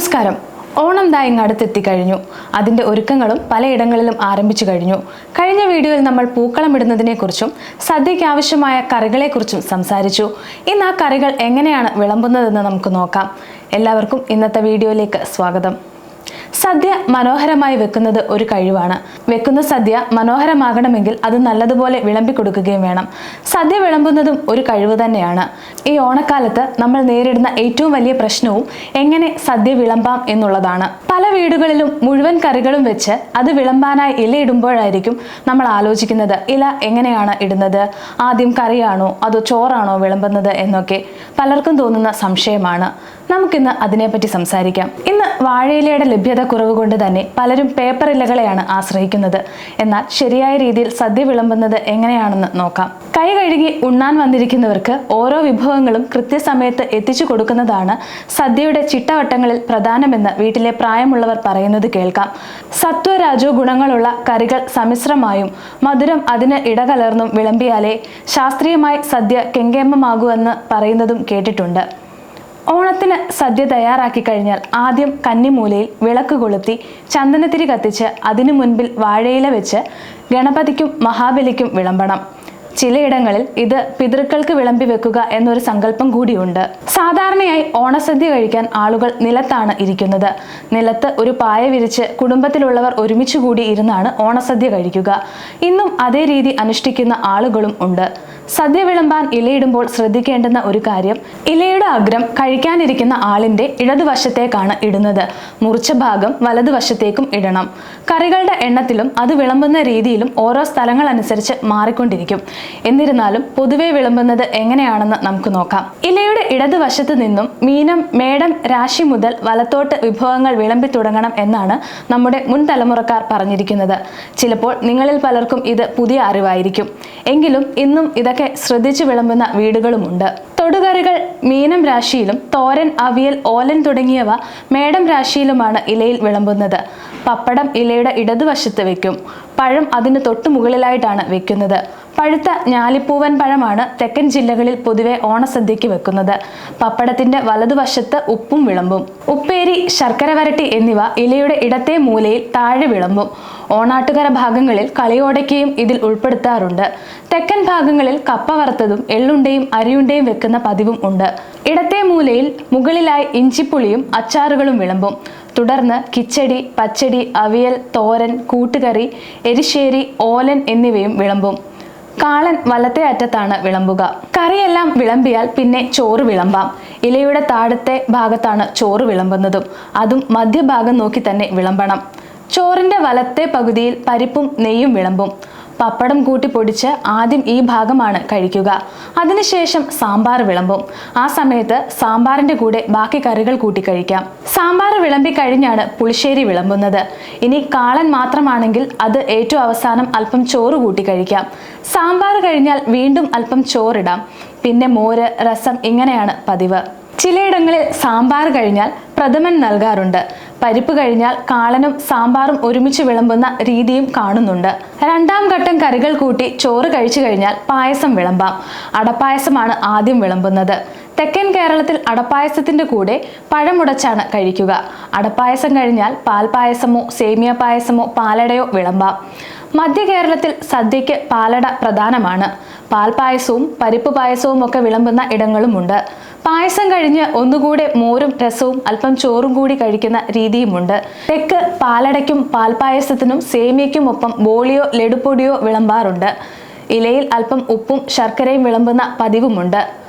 നമസ്കാരം. ഓണം ദാ ഇങ്ങ് അടുത്തെത്തിക്കഴിഞ്ഞു അതിന്റെ ഒരുക്കങ്ങളും പലയിടങ്ങളിലും ആരംഭിച്ചു കഴിഞ്ഞു. കഴിഞ്ഞ വീഡിയോയിൽ നമ്മൾ പൂക്കളം ഇടുന്നതിനെക്കുറിച്ചും സദ്യയ്ക്ക് ആവശ്യമായ കറികളെക്കുറിച്ചും സംസാരിച്ചു. ഇന്ന് ആ കറികൾ എങ്ങനെയാണ് വിളമ്പുന്നതെന്ന് നമുക്ക് നോക്കാം. എല്ലാവർക്കും ഇന്നത്തെ വീഡിയോയിലേക്ക് സ്വാഗതം. സദ്യ മനോഹരമായി വെക്കുന്നത് ഒരു കഴിവാണ്. വെക്കുന്ന സദ്യ മനോഹരമാകണമെങ്കിൽ അത് നല്ലതുപോലെ വിളമ്പി കൊടുക്കുകയും വേണം. സദ്യ വിളമ്പുന്നതും ഒരു കഴിവ് തന്നെയാണ്. ഈ ഓണക്കാലത്ത് നമ്മൾ നേരിടുന്ന ഏറ്റവും വലിയ പ്രശ്നവും എങ്ങനെ സദ്യ വിളമ്പാം എന്നുള്ളതാണ്. പല വീടുകളിലും മുഴുവൻ കറികളും വെച്ച് അത് വിളമ്പാനായി ഇലയിടുമ്പോഴായിരിക്കും നമ്മൾ ആലോചിക്കുന്നത് ഇല എങ്ങനെയാണ് ഇടുന്നത്? ആദ്യം കറിയാണോ? അതോ ചോറാണോ വിളമ്പുന്നത് എന്നൊക്കെ പലർക്കും തോന്നുന്ന സംശയമാണ്. നമുക്കിന്ന് അതിനെപ്പറ്റി സംസാരിക്കാം. ഇന്ന് വാഴയിലയുടെ ലഭ്യത കുറവ് കൊണ്ട് തന്നെ പലരും പേപ്പർ ഇലകളെയാണ് ആശ്രയിക്കുന്നത്. എന്നാൽ ശരിയായ രീതിയിൽ സദ്യ വിളമ്പുന്നത് എങ്ങനെയാണെന്ന് നോക്കാം. കൈ കഴുകി ഉണ്ണാൻ വന്നിരിക്കുന്നവർക്ക് ഓരോ വിഭവങ്ങളും കൃത്യസമയത്ത് എത്തിച്ചു കൊടുക്കുന്നതാണ് സദ്യയുടെ ചിട്ടവട്ടങ്ങളിൽ പ്രധാനമെന്ന് വീട്ടിലെ പ്രായമുള്ളവർ പറയുന്നത് കേൾക്കാം. സത്വരാജോ ഗുണങ്ങളുള്ള കറികൾ സമ്മിശ്രമായും മധുരം അതിന് ഇടകലർന്നും വിളമ്പിയാലേ ശാസ്ത്രീയമായി സദ്യ കെങ്കേമമാകൂ എന്ന് പറയുന്നതും കേട്ടിട്ടുണ്ട്. ഓണത്തിന് സദ്യ തയ്യാറാക്കി കഴിഞ്ഞാൽ ആദ്യം കന്നിമൂലയിൽ വിളക്ക് കൊളുത്തി ചന്ദനത്തിരി കത്തിച്ച് അതിനു മുൻപിൽ വാഴയില വെച്ച് ഗണപതിക്കും മഹാബലിക്കും വിളമ്പണം. ചിലയിടങ്ങളിൽ ഇത് പിതൃക്കൾക്ക് വിളമ്പി വെക്കുക എന്നൊരു സങ്കല്പം കൂടിയുണ്ട്. സാധാരണയായി ഓണസദ്യ കഴിക്കാൻ ആളുകൾ നിലത്താണ് ഇരിക്കുന്നത്. നിലത്ത് ഒരു പായ വിരിച്ച് കുടുംബത്തിലുള്ളവർ ഒരുമിച്ച് കൂടി ഇരുന്നാണ് ഓണസദ്യ കഴിക്കുക. ഇന്നും അതേ രീതി അനുഷ്ഠിക്കുന്ന ആളുകളും ഉണ്ട്. സദ്യ വിളമ്പാൻ ഇലയിടുമ്പോൾ ശ്രദ്ധിക്കേണ്ടുന്ന ഒരു കാര്യം ഇലയുടെ അഗ്രം കഴിക്കാനിരിക്കുന്ന ആളിന്റെ ഇടതുവശത്തേക്കാണ് ഇടുന്നത്. മുറിച്ച ഭാഗം വലതുവശത്തേക്കും ഇടണം. കറികളുടെ എണ്ണത്തിലും അത് വിളമ്പുന്ന രീതിയിലും ഓരോ സ്ഥലങ്ങൾ അനുസരിച്ച് മാറിക്കൊണ്ടിരിക്കും. എന്നിരുന്നാലും പൊതുവെ വിളമ്പുന്നത് എങ്ങനെയാണെന്ന് നമുക്ക് നോക്കാം. ഇലയുടെ ഇടതുവശത്ത് നിന്നും മീനം മേടം രാശി മുതൽ വലത്തോട്ട് വിഭവങ്ങൾ വിളമ്പി തുടങ്ങണം എന്നാണ് നമ്മുടെ മുൻ തലമുറക്കാർ പറഞ്ഞിരിക്കുന്നത്. ചിലപ്പോൾ നിങ്ങളിൽ പലർക്കും ഇത് പുതിയ അറിവായിരിക്കും. എങ്കിലും ഇന്നും ഇതൊക്കെ ശ്രദ്ധിച്ചു വിളമ്പുന്ന വീടുകളുമുണ്ട്. തൊടുകറികൾ മീനം രാശിയിലും തോരൻ അവിയൽ ഓലൻ തുടങ്ങിയവ മേടം രാശിയിലുമാണ് ഇലയിൽ വിളമ്പുന്നത്. പപ്പടം ഇലയുടെ ഇടതുവശത്ത് വെക്കും. പഴം അതിന് തൊട്ടു മുകളിലായിട്ടാണ് വെക്കുന്നത്. പഴുത്ത ഞാലിപ്പൂവൻ പഴമാണ് തെക്കൻ ജില്ലകളിൽ പൊതുവെ ഓണസദ്യയ്ക്ക് വെക്കുന്നത്. പപ്പടത്തിന്റെ വലതുവശത്ത് ഉപ്പും വിളമ്പും. ഉപ്പേരി ശർക്കര വരട്ടി എന്നിവ ഇലയുടെ ഇടത്തെ മൂലയിൽ താഴെ വിളമ്പും. ഓണാട്ടുകര ഭാഗങ്ങളിൽ കളിയോടയ്ക്കയും ഇതിൽ ഉൾപ്പെടുത്താറുണ്ട്. തെക്കൻ ഭാഗങ്ങളിൽ കപ്പ വറുത്തതും എള്ളുണ്ടയും അരിയുണ്ടയും വെക്കുന്ന പതിവും ഉണ്ട്. ഇടത്തെ മൂലയിൽ മുകളിലായി ഇഞ്ചിപ്പുളിയും അച്ചാറുകളും വിളമ്പും. തുടർന്ന് കിച്ചടി പച്ചടി അവിയൽ തോരൻ കൂട്ടുകറി എരിശ്ശേരി ഓലൻ എന്നിവയും വിളമ്പും. കാളൻ വലത്തെ അറ്റത്താണ് വിളമ്പുക. കറിയെല്ലാം വിളമ്പിയാൽ പിന്നെ ചോറ് വിളമ്പാം. ഇലയുടെ താഴത്തെ ഭാഗത്താണ് ചോറ് വിളമ്പുന്നതും. അതും മധ്യഭാഗം നോക്കി തന്നെ വിളമ്പണം. ചോറിന്റെ വലത്തെ പകുതിയിൽ പരിപ്പും നെയ്യും വിളമ്പും. പപ്പടം കൂട്ടി പൊടിച്ച് ആദ്യം ഈ ഭാഗമാണ് കഴിക്കുക. അതിനുശേഷം സാമ്പാർ വിളമ്പും. ആ സമയത്ത് സാമ്പാറിന്റെ കൂടെ ബാക്കി കറികൾ കൂട്ടി കഴിക്കാം. സാമ്പാർ വിളമ്പി കഴിഞ്ഞാണ് പുളിശ്ശേരി വിളമ്പുന്നത്. ഇനി കാളൻ മാത്രമാണെങ്കിൽ അത് ഏറ്റവും അവസാനം അല്പം ചോറ് കൂട്ടി കഴിക്കാം. സാമ്പാർ കഴിഞ്ഞാൽ വീണ്ടും അല്പം ചോറിടാം. പിന്നെ മോര് രസം ഇങ്ങനെയാണ് പതിവ്. ചിലയിടങ്ങളിൽ സാമ്പാർ കഴിഞ്ഞാൽ പ്രഥമൻ നൽകാറുണ്ട്. പരിപ്പ് കഴിഞ്ഞാൽ കാളനും സാമ്പാറും ഒരുമിച്ച് വിളമ്പുന്ന രീതിയും കാണുന്നുണ്ട്. രണ്ടാം ഘട്ടം കറികൾ കൂട്ടി ചോറ് കഴിച്ചു കഴിഞ്ഞാൽ പായസം വിളമ്പാം. അടപ്പായസമാണ് ആദ്യം വിളമ്പുന്നത്. തെക്കൻ കേരളത്തിൽ അടപ്പായസത്തിന്റെ കൂടെ പഴമുടച്ചാണ് കഴിക്കുക. അടപ്പായസം കഴിഞ്ഞാൽ പാൽപായസമോ സേമിയ പായസമോ പാലടയോ വിളമ്പാം. മധ്യ കേരളത്തിൽ സദ്യയ്ക്ക് പാലട പ്രധാനമാണ്. പാൽപായസവും പരിപ്പ് പായസവും ഒക്കെ വിളമ്പുന്ന ഇടങ്ങളുമുണ്ട്. പായസം കഴിഞ്ഞ് ഒന്നുകൂടെ മോരും രസവും അല്പം ചോറും കൂടി കഴിക്കുന്ന രീതിയുമുണ്ട്. തെക്ക് പാലടയ്ക്കും പാൽപായസത്തിനും സേമിയയ്ക്കും ഒപ്പം ബോളിയോ ലഡുപ്പൊടിയോ വിളമ്പാറുണ്ട്. ഇലയിൽ അല്പം ഉപ്പും ശർക്കരയും വിളമ്പുന്ന പതിവുമുണ്ട്.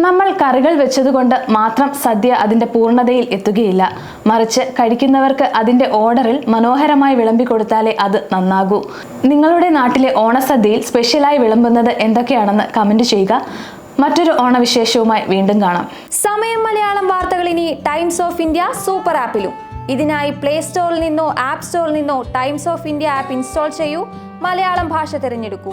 നമ്മൾ കറികൾ വെച്ചതുകൊണ്ട് മാത്രം സദ്യ അതിന്റെ പൂർണതയിൽ എത്തുകയില്ല. മറിച്ച് കഴിക്കുന്നവർക്ക് അതിന്റെ ഓർഡറിൽ മനോഹരമായി വിളമ്പി കൊടുത്താലേ അത് നന്നാകൂ. നിങ്ങളുടെ നാട്ടിലെ ഓണസദ്യയിൽ സ്പെഷ്യലായി വിളമ്പുന്നത് എന്തൊക്കെയാണെന്ന് കമന്റ് ചെയ്യുക. മറ്റൊരു ഓണവിശേഷവുമായി വീണ്ടും കാണാം. സമയം മലയാളം വാർത്തകൾ ഇനി ടൈംസ് ഓഫ് ഇന്ത്യ സൂപ്പർ ആപ്പിലും. ഇതിനായി പ്ലേ സ്റ്റോറിൽ നിന്നോ ആപ്പ് സ്റ്റോറിൽ നിന്നോ Times of India app install ചെയ്യൂ. മലയാളം ഭാഷ തിരഞ്ഞെടുക്കൂ.